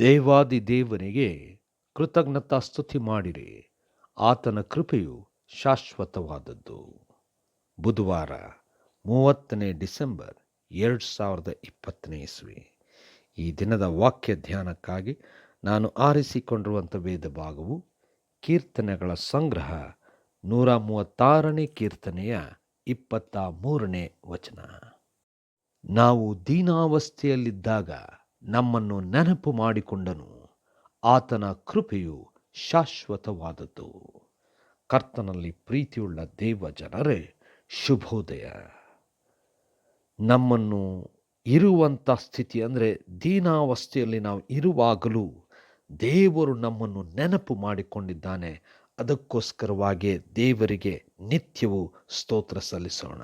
ದೇವಾದಿ ದೇವನಿಗೆ ಕೃತಜ್ಞತಾ ಸ್ತುತಿ ಮಾಡಿರಿ. ಆತನ ಕೃಪೆಯು ಶಾಶ್ವತವಾದದ್ದು. ಬುಧವಾರ, ಮೂವತ್ತನೇ ಡಿಸೆಂಬರ್, ಎರಡು ಸಾವಿರದ ಇಪ್ಪತ್ತನೇ ಇಸ್ವಿ. ಈ ದಿನದ ವಾಕ್ಯ ಧ್ಯಾನಕ್ಕಾಗಿ ನಾನು ಆರಿಸಿಕೊಂಡಿರುವಂಥ ವೇದ ಭಾಗವು ಕೀರ್ತನೆಗಳ ಸಂಗ್ರಹ, ನೂರ ಮೂವತ್ತಾರನೇ ಕೀರ್ತನೆಯ ಇಪ್ಪತ್ತ ಮೂರನೇ ವಚನ. ನಾವು ದೀನಾವಸ್ಥೆಯಲ್ಲಿದ್ದಾಗ ನಮ್ಮನ್ನು ನೆನಪು ಮಾಡಿಕೊಂಡನು. ಆತನ ಕೃಪೆಯು ಶಾಶ್ವತವಾದದ್ದು. ಕರ್ತನಲ್ಲಿ ಪ್ರೀತಿಯುಳ್ಳ ದೇವ ಜನರೇ, ಶುಭೋದಯ. ನಮ್ಮನ್ನು ಇರುವಂಥ ಸ್ಥಿತಿ ಅಂದರೆ ದೀನಾವಸ್ಥೆಯಲ್ಲಿ ನಾವು ಇರುವಾಗಲೂ ದೇವರು ನಮ್ಮನ್ನು ನೆನಪು ಮಾಡಿಕೊಂಡಿದ್ದಾನೆ. ಅದಕ್ಕೋಸ್ಕರವಾಗಿ ದೇವರಿಗೆ ನಿತ್ಯವೂ ಸ್ತೋತ್ರ ಸಲ್ಲಿಸೋಣ.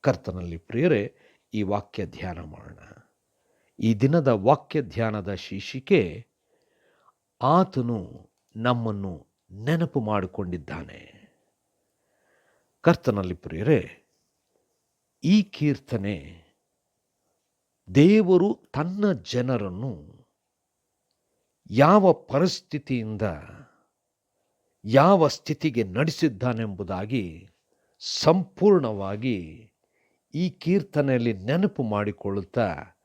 ಕರ್ತನಲ್ಲಿ ಪ್ರಿಯರೇ, ಈ ವಾಕ್ಯ ಧ್ಯಾನ ಮಾಡೋಣ. ಈ ದಿನದ ವಾಕ್ಯ ಧ್ಯಾನದ ಶೀರ್ಷಿಕೆ, ಆತನು ನಮ್ಮನ್ನು ನೆನಪು ಮಾಡಿಕೊಂಡಿದ್ದಾನೆ. ಕರ್ತನಲ್ಲಿ ಪ್ರಿಯರೇ, ಈ ಕೀರ್ತನೆ ದೇವರು ತನ್ನ ಜನರನ್ನು ಯಾವ ಪರಿಸ್ಥಿತಿಯಿಂದ, ಯಾವ ಸ್ಥಿತಿಗೆ ನಡೆಸಿದ್ದಾನೆಂಬುದಾಗಿ ಸಂಪೂರ್ಣವಾಗಿ ಈ ಕೀರ್ತನೆಯಲ್ಲಿ ನೆನಪು ಮಾಡಿಕೊಳ್ಳುತ್ತಾ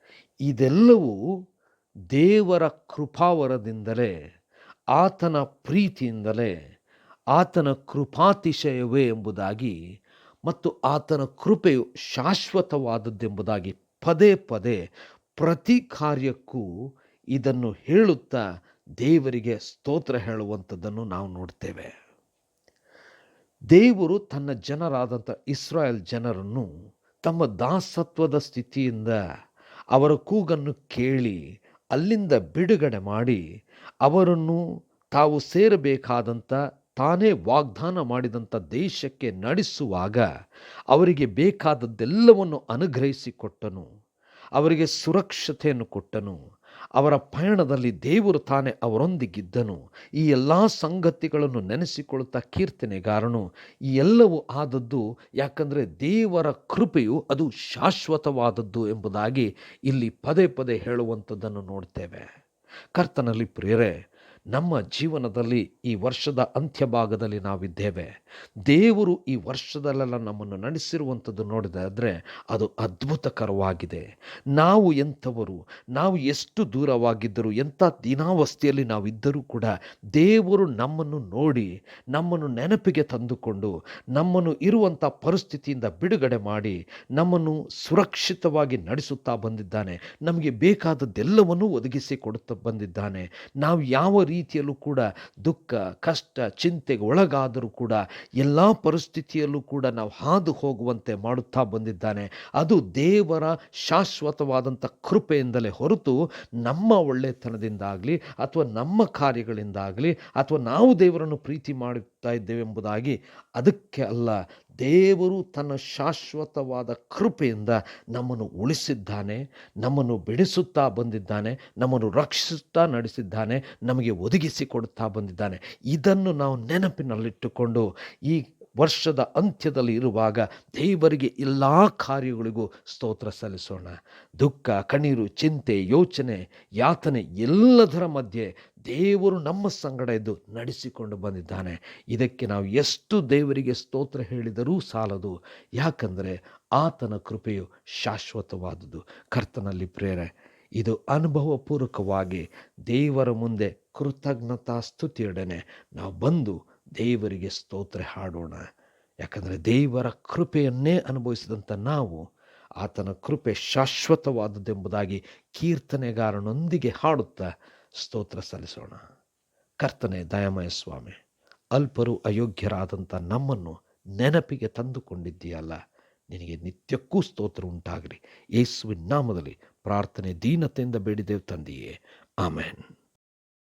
ಇದೆಲ್ಲವೂ ದೇವರ ಕೃಪಾವರದಿಂದಲೇ, ಆತನ ಪ್ರೀತಿಯಿಂದಲೇ, ಆತನ ಕೃಪಾತಿಶಯವೇ ಎಂಬುದಾಗಿ ಮತ್ತು ಆತನ ಕೃಪೆಯು ಶಾಶ್ವತವಾದದ್ದೆಂಬುದಾಗಿ ಪದೇ ಪದೇ ಪ್ರತಿ ಕಾರ್ಯಕ್ಕೂ ಇದನ್ನು ಹೇಳುತ್ತಾ ದೇವರಿಗೆ ಸ್ತೋತ್ರ ಹೇಳುವಂಥದ್ದನ್ನು ನಾವು ನೋಡ್ತೇವೆ. ದೇವರು ತನ್ನ ಜನರಾದಂಥ ಇಸ್ರಾಯೇಲ್ ಜನರನ್ನು ತಮ್ಮ ದಾಸತ್ವದ ಸ್ಥಿತಿಯಿಂದ ಅವರ ಕೂಗನ್ನು ಕೇಳಿ, ಅಲ್ಲಿಂದ ಬಿಡುಗಡೆ ಮಾಡಿ, ಅವರನ್ನು ತಾವು ಸೇರಬೇಕಾದಂಥ, ತಾನೇ ವಾಗ್ದಾನ ಮಾಡಿದಂಥ ದೇಶಕ್ಕೆ ನಡೆಸುವಾಗ ಅವರಿಗೆ ಬೇಕಾದದ್ದೆಲ್ಲವನ್ನು ಅನುಗ್ರಹಿಸಿಕೊಟ್ಟನು. ಅವರಿಗೆ ಸುರಕ್ಷತೆಯನ್ನು ಕೊಟ್ಟನು. ಅವರ ಪಯಣದಲ್ಲಿ ದೇವರು ತಾನೇ ಅವರೊಂದಿಗಿದ್ದನು. ಈ ಎಲ್ಲ ಸಂಗತಿಗಳನ್ನು ನೆನೆಸಿಕೊಳ್ಳುತ್ತಾ ಕೀರ್ತನೆಗಾರನು. ಈ ಎಲ್ಲವೂ ಆದದ್ದು ಯಾಕಂದರೆ ದೇವರ ಕೃಪೆಯು ಅದು ಶಾಶ್ವತವಾದದ್ದು ಎಂಬುದಾಗಿ ಇಲ್ಲಿ ಪದೇ ಪದೇ ಹೇಳುವಂಥದ್ದನ್ನು ನೋಡ್ತೇವೆ. ಕರ್ತನಲ್ಲಿ ಪ್ರಿಯರೇ ನಮ್ಮ ಜೀವನದಲ್ಲಿ ಈ ವರ್ಷದ ಅಂತ್ಯಭಾಗದಲ್ಲಿ ನಾವಿದ್ದೇವೆ. ದೇವರು ಈ ವರ್ಷದಲ್ಲೆಲ್ಲ ನಮ್ಮನ್ನು ನಡೆಸಿರುವಂಥದ್ದು ನೋಡಿದಾದರೆ ಅದು ಅದ್ಭುತಕರವಾಗಿದೆ. ನಾವು ಎಂಥವರು, ನಾವು ಎಷ್ಟು ದೂರವಾಗಿದ್ದರೂ, ಎಂಥ ದಿನಾವಸ್ಥೆಯಲ್ಲಿ ನಾವಿದ್ದರೂ ಕೂಡ ದೇವರು ನಮ್ಮನ್ನು ನೋಡಿ, ನಮ್ಮನ್ನು ನೆನಪಿಗೆ ತಂದುಕೊಂಡು, ನಮ್ಮನ್ನು ಇರುವಂಥ ಪರಿಸ್ಥಿತಿಯಿಂದ ಬಿಡುಗಡೆ ಮಾಡಿ, ನಮ್ಮನ್ನು ಸುರಕ್ಷಿತವಾಗಿ ನಡೆಸುತ್ತಾ ಬಂದಿದ್ದಾನೆ. ನಮಗೆ ಬೇಕಾದದ್ದೆಲ್ಲವನ್ನೂ ಒದಗಿಸಿ ಕೊಡುತ್ತಾ ಬಂದಿದ್ದಾನೆ. ನಾವು ಯಾವ ರೀತಿಯಲ್ಲೂ ಕೂಡ ದುಃಖ, ಕಷ್ಟ, ಚಿಂತೆಗೆ ಒಳಗಾದರೂ ಕೂಡ ಎಲ್ಲ ಪರಿಸ್ಥಿತಿಯಲ್ಲೂ ಕೂಡ ನಾವು ಹಾದು ಹೋಗುವಂತೆ ಮಾಡುತ್ತಾ ಬಂದಿದ್ದಾನೆ. ಅದು ದೇವರ ಶಾಶ್ವತವಾದಂಥ ಕೃಪೆಯಿಂದಲೇ ಹೊರತು ನಮ್ಮ ಒಳ್ಳೆತನದಿಂದಾಗಲಿ ಅಥವಾ ನಮ್ಮ ಕಾರ್ಯಗಳಿಂದಾಗಲಿ ಅಥವಾ ನಾವು ದೇವರನ್ನು ಪ್ರೀತಿ ಮಾಡುತ್ತಾ ಇದ್ದೇವೆ ಎಂಬುದಾಗಿ ಅದಕ್ಕೆ ಅಲ್ಲ ದೇವರು ತನ್ನ ಶಾಶ್ವತವಾದ ಕೃಪೆಯಿಂದ ನಮ್ಮನ್ನು ಉಳಿಸಿದ್ದಾನೆ, ನಮ್ಮನ್ನು ಬಿಡಿಸುತ್ತಾ ಬಂದಿದ್ದಾನೆ, ನಮ್ಮನ್ನು ರಕ್ಷಿಸುತ್ತಾ ನಡೆಸಿದ್ದಾನೆ, ನಮಗೆ ಒದಗಿಸಿ ಕೊಡುತ್ತಾ ಬಂದಿದ್ದಾನೆ. ಇದನ್ನು ನಾವು ನೆನಪಿನಲ್ಲಿಟ್ಟುಕೊಂಡು ಈ ವರ್ಷದ ಅಂತ್ಯದಲ್ಲಿ ಇರುವಾಗ ದೇವರಿಗೆ ಎಲ್ಲ ಕಾರ್ಯಗಳಿಗೂ ಸ್ತೋತ್ರ ಸಲ್ಲಿಸೋಣ. ದುಃಖ, ಕಣ್ಣೀರು, ಚಿಂತೆ, ಯೋಚನೆ, ಯಾತನೆ ಎಲ್ಲದರ ಮಧ್ಯೆ ದೇವರು ನಮ್ಮ ಸಂಗಡ ಇದ್ದು ನಡೆಸಿಕೊಂಡು ಬಂದಿದ್ದಾನೆ. ಇದಕ್ಕೆ ನಾವು ಎಷ್ಟು ದೇವರಿಗೆ ಸ್ತೋತ್ರ ಹೇಳಿದರೂ ಸಾಲದು. ಯಾಕಂದರೆ ಆತನ ಕೃಪೆಯು ಶಾಶ್ವತವಾದುದು. ಕರ್ತನಲ್ಲಿ ಪ್ರೇರೆ, ಇದು ಅನುಭವಪೂರ್ವಕವಾಗಿ ದೇವರ ಮುಂದೆ ಕೃತಜ್ಞತಾ ಸ್ತುತಿಯೊಡನೆ ನಾವು ಬಂದು ದೇವರಿಗೆ ಸ್ತೋತ್ರ ಹಾಡೋಣ. ಯಾಕಂದರೆ ದೇವರ ಕೃಪೆಯನ್ನೇ ಅನುಭವಿಸಿದಂಥ ನಾವು ಆತನ ಕೃಪೆ ಶಾಶ್ವತವಾದದ್ದೆಂಬುದಾಗಿ ಕೀರ್ತನೆಗಾರನೊಂದಿಗೆ ಹಾಡುತ್ತಾ ಸ್ತೋತ್ರ ಸಲ್ಲಿಸೋಣ. ಕರ್ತನೆ ದಯಮಯ ಸ್ವಾಮಿ, ಅಲ್ಪರು ಅಯೋಗ್ಯರಾದಂಥ ನಮ್ಮನ್ನು ನೆನಪಿಗೆ ತಂದುಕೊಂಡಿದ್ದೀಯಲ್ಲ. ನಿನಗೆ ನಿತ್ಯಕ್ಕೂ ಸ್ತೋತ್ರ ಉಂಟಾಗಲಿ ಯೇಸುವಿನ ನಾಮದಲ್ಲಿ ಪ್ರಾರ್ಥನೆ ದೀನತೆಯಿಂದ ಬೇಡಿದೆವು ತಂದೆಯೇ. ಆಮೇನ್.